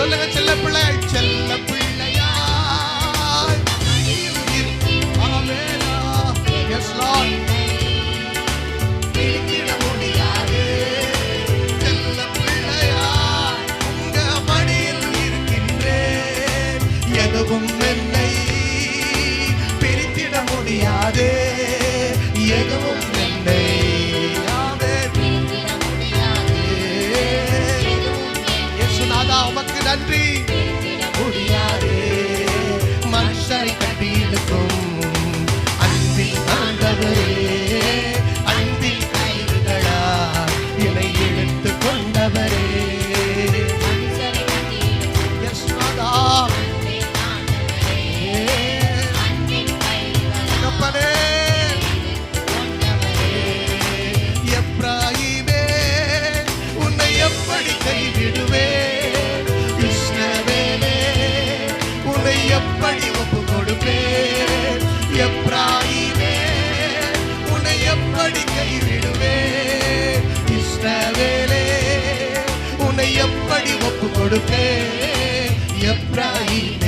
சொல்லுங்க செல்ல பிள்ளை செல்ல பிள்ளையா. Yes Lord. எதுவும் என்னை பிரித்திட முடியாது. எதுவும் இயேசுநாதா உமக்கு நன்றி. முடியாது. எப்படி ஒப்பு கொடுப்பேன்? எப்ராயிமே உன்னை எப்படி கைவிடுவேன்? இஷ்டவேலே உன்னை எப்படி ஒப்பு கொடுப்பேன்? எப்ராயிமே